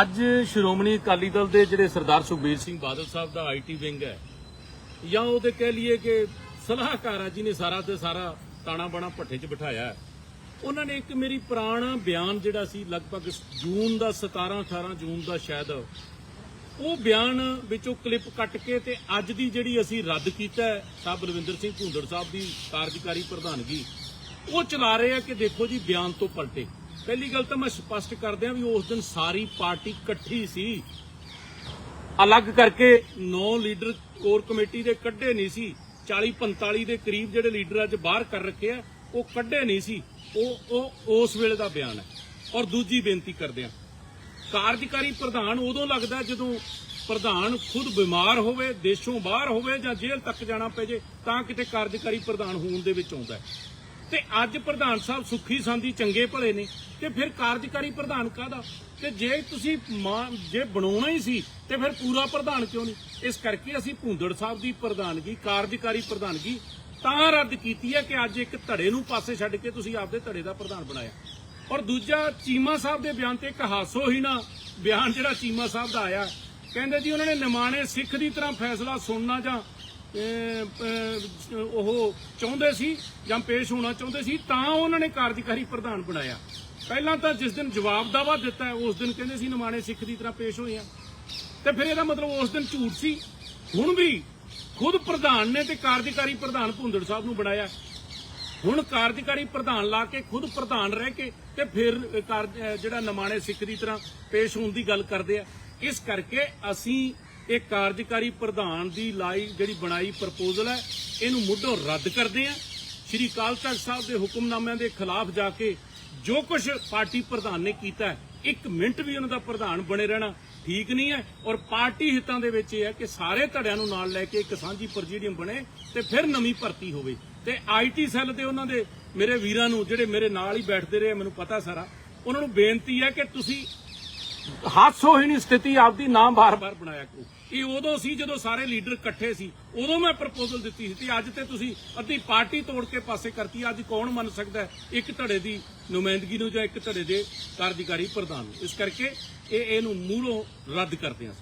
ਅੱਜ ਸ਼੍ਰੋਮਣੀ ਅਕਾਲੀ ਦਲ ਦੇ ਜਿਹੜੇ ਸਰਦਾਰ ਸੁਖਬੀਰ ਸਿੰਘ ਬਾਦਲ ਸਾਹਿਬ ਦਾ ਆਈਟੀ ਵਿੰਗ ਹੈ, ਜਾਂ ਉਹਦੇ ਕਹਿ ਲਈਏ ਕਿ ਸਲਾਹਕਾਰ ਆ, ਜਿਹਨੇ ਸਾਰਾ ਤੇ ਸਾਰਾ ਤਾਣਾ ਬਾਣਾ ਭੱਠੇ 'ਚ ਬਿਠਾਇਆ ਉਹਨਾਂ ਨੇ ਇੱਕ ਮੇਰੀ ਪੁਰਾਣਾ ਬਿਆਨ ਜਿਹੜਾ ਸੀ, ਲਗਭਗ ਜੂਨ ਦਾ 17 18 ਜੂਨ ਦਾ ਸ਼ਾਇਦ, ਉਹ ਬਿਆਨ ਵਿੱਚੋਂ ਕਲਿੱਪ ਕੱਟ ਕੇ ਤੇ ਅੱਜ ਦੀ ਜਿਹੜੀ ਅਸੀਂ ਰੱਦ ਕੀਤਾ ਸਾਹਿਬ ਬਲਵਿੰਦਰ ਸਿੰਘ ਭੁੰਦੜ ਸਾਹਿਬ ਦੀ ਕਾਰਜਕਾਰੀ ਪ੍ਰਧਾਨਗੀ, ਉਹ ਚਲਾ ਰਹੇ ਆ ਕਿ ਦੇਖੋ ਜੀ ਬਿਆਨ ਤੋਂ ਪਲਟੇ। ਪਹਿਲੀ ਗੱਲ ਤਾਂ ਮੈਂ ਸਪਸ਼ਟ ਕਰ ਦਿਆਂ ਵੀ ਉਸ ਦਿਨ ਸਾਰੀ ਪਾਰਟੀ ਇਕੱਠੀ ਸੀ। ਅਲੱਗ ਕਰਕੇ 9 ਲੀਡਰ ਕੋਰ ਕਮੇਟੀ ਦੇ ਕੱਢੇ ਨਹੀਂ ਸੀ। 40 45 ਦੇ ਕਰੀਬ ਜਿਹੜੇ ਲੀਡਰ ਅੱਜ ਬਾਹਰ ਕਰ ਰੱਖੇ ਆ, ਉਹ ਕੱਢੇ ਨਹੀਂ ਸੀ। ਉਹ ਉਹ, ਉਸ ਵੇਲੇ ਦਾ ਬਿਆਨ ਹੈ। ਔਰ ਦੂਜੀ ਬੇਨਤੀ ਕਰਦੇ ਆ ਕਾਰਜਕਾਰੀ ਪ੍ਰਧਾਨ ਉਦੋਂ ਲੱਗਦਾ ਜਦੋਂ ਪ੍ਰਧਾਨ ਖੁਦ ਬਿਮਾਰ ਹੋਵੇ, ਦੇਸ਼ੋਂ ਬਾਹਰ ਹੋਵੇ ਜਾਂ ਜੇਲ੍ਹ ਤੱਕ ਜਾਣਾ ਪੈ ਜੇ, ਤਾਂ ਕਿਤੇ ਕਾਰਜਕਾਰੀ ਪ੍ਰਧਾਨ ਹੋਣ ਦੇ ਵਿੱਚ ਆਉਂਦਾ ਹੈ। ਤੇ ਅੱਜ ਪ੍ਰਧਾਨ ਸਾਹਿਬ ਸੁੱਖੀ ਸੰਦੀ ਚੰਗੇ ਭਲੇ ਨੇ ਤੇ ਫਿਰ ਕਾਰਜਕਾਰੀ ਪ੍ਰਧਾਨ ਕਾਹਦਾ? ਤੇ ਜੇ ਤੁਸੀਂ ਜੇ ਬਣਾਉਣਾ ਹੀ ਸੀ, ਤੇ ਫਿਰ ਪੂਰਾ ਪ੍ਰਧਾਨ ਕਿਉਂ ਨਹੀਂ? ਇਸ ਕਰਕੇ ਅਸੀਂ ਭੁੰਦੜ ਸਾਹਿਬ ਦੀ ਪ੍ਰਧਾਨਗੀ, ਕਾਰਜਕਾਰੀ ਪ੍ਰਧਾਨਗੀ ਤਾਂ ਰੱਦ ਕੀਤੀ ਹੈ ਕਿ ਅੱਜ ਇੱਕ ਧੜੇ ਨੂੰ ਪਾਸੇ ਛੱਡ ਕੇ ਤੁਸੀਂ ਆਪਦੇ ਧੜੇ ਦਾ ਪ੍ਰਧਾਨ ਬਣਾਇਆ। ਔਰ ਦੂਜਾ, ਚੀਮਾ ਸਾਹਿਬ ਦੇ ਬਿਆਨ ਤੇ ਇੱਕ ਹਾਸੋ ਹੀ ਨਾ ਬਿਆਨ ਜਿਹੜਾ ਚੀਮਾ ਸਾਹਿਬ ਦਾ ਆਇਆ, ਕਹਿੰਦੇ ਜੀ ਉਹਨਾਂ ਨੇ ਨਿਮਾਣੇ ਸਿੱਖ ਦੀ ਤਰ੍ਹਾਂ ਫੈਸਲਾ ਸੁਣਨਾ ਜਾਂ ਉਹ ਚਾਹੁੰਦੇ ਸੀ ਜਾਂ ਪੇਸ਼ ਹੋਣਾ ਚਾਹੁੰਦੇ ਸੀ, ਤਾਂ ਉਹਨਾਂ ਨੇ ਕਾਰਜਕਾਰੀ ਪ੍ਰਧਾਨ ਬਣਾਇਆ। ਪਹਿਲਾਂ ਤਾਂ ਜਿਸ ਦਿਨ ਜਵਾਬ ਦਾਵਾ ਦਿੱਤਾ, ਉਸ ਦਿਨ ਕਹਿੰਦੇ ਸੀ, ਨਿਮਾਣੇ ਸਿੱਖ ਦੀ ਤਰ੍ਹਾਂ ਪੇਸ਼ ਹੋਏ ਆ। ਤੇ ਫਿਰ ਇਹਦਾ ਮਤਲਬ ਉਸ ਦਿਨ ਝੂਠ ਸੀ। ਹੁਣ ਵੀ ਖੁਦ ਪ੍ਰਧਾਨ ਨੇ ਤੇ ਕਾਰਜਕਾਰੀ ਪ੍ਰਧਾਨ ਭੁੰਦੜ ਸਾਹਿਬ ਨੂੰ ਬਣਾਇਆ। ਹੁਣ ਕਾਰਜਕਾਰੀ ਪ੍ਰਧਾਨ ਲਾ ਕੇ, ਖੁਦ ਪ੍ਰਧਾਨ ਰਹਿ ਕੇ ਤੇ ਫਿਰ ਜਿਹੜਾ ਨਮਾਣੇ ਸਿੱਖ ਦੀ ਤਰ੍ਹਾਂ ਪੇਸ਼ ਹੋਣ ਦੀ ਗੱਲ ਕਰਦੇ ਆ। ਇਸ ਕਰਕੇ ਅਸੀਂ ਇਹ ਕਾਰਜਕਾਰੀ ਪ੍ਰਧਾਨ ਦੀ ਲਾਈ ਜਿਹੜੀ ਬਣਾਈ ਪ੍ਰਪੋਜ਼ਲ ਹੈ, ਇਹਨੂੰ ਮੁੱਢੋਂ ਰੱਦ ਕਰਦੇ ਆ ਸ਼੍ਰੀ ਅਕਾਲ ਤਖਤ ਸਾਹਿਬ ਦੇ ਹੁਕਮਨਾਮਿਆਂ ਦੇ ਖਿਲਾਫ ਜਾ ਕੇ ਜੋ ਕੁਝ ਪਾਰਟੀ ਪ੍ਰਧਾਨ ਨੇ ਕੀਤਾ ਇੱਕ ਮਿੰਟ ਵੀ ਉਹਨਾਂ ਦਾ ਪ੍ਰਧਾਨ ਬਣੇ ਰਹਿਣਾ ਠੀਕ ਨਹੀਂ ਹੈ। ਔਰ ਪਾਰਟੀ ਹਿੱਤਾਂ ਦੇ ਵਿੱਚ ਇਹ ਹੈ ਕਿ ਸਾਰੇ ਧੜਿਆਂ ਨੂੰ ਨਾਲ ਲੈ ਕੇ ਇੱਕ ਸਾਂਝੀ ਪ੍ਰੈਜ਼ੀਡੀਅਮ ਬਣੇ ਤੇ ਫਿਰ ਨਵੀਂ ਭਰਤੀ ਹੋਵੇ। ਤੇ ਆਈਟੀ ਸੈੱਲ ਦੇ ਉਹਨਾਂ ਦੇ ਮੇਰੇ ਵੀਰਾਂ ਨੂੰ, ਜਿਹੜੇ ਮੇਰੇ ਨਾਲ ਹੀ ਬੈਠਦੇ ਰਹੇ, ਮੈਨੂੰ ਪਤਾ ਸਾਰਾ, ਉਹਨਾਂ ਨੂੰ ਬੇਨਤੀ ਹੈ ਕਿ ਤੁਸੀਂ ਹਾਸੋਹੀਣੀ ਸਥਿਤੀ ਆਪਦੀ ਨਾਮ ਬਾਰ-ਬਾਰ ਬਣਾਇਆ ਕਰੋ। ਇਹ ਉਦੋਂ ਸੀ ਜਦੋਂ ਸਾਰੇ ਲੀਡਰ ਇਕੱਠੇ ਸੀ। ਉਦੋਂ ਮੈਂ ਪ੍ਰਪੋਜ਼ਲ ਦਿੱਤੀ ਸੀ ਤੇ ਅੱਜ ਤੇ ਤੁਸੀਂ ਅੱਧੀ ਪਾਰਟੀ ਤੋੜ ਕੇ ਪਾਸੇ ਕਰਤੀ ਅੱਜ ਕੌਣ ਮੰਨ ਸਕਦਾ ਇੱਕ ਧੜੇ ਦੀ ਨੁਮਾਇੰਦਗੀ ਨੂੰ ਜਾਂ ਇੱਕ ਧੜੇ ਦੇ ਕਾਰਜਕਾਰੀ ਪ੍ਰਧਾਨ ਨੂੰ। ਇਸ ਕਰਕੇ ਇਹ ਇਹਨੂੰ ਮੂਹਰੋਂ ਰੱਦ ਕਰਦੇ ਹਾਂ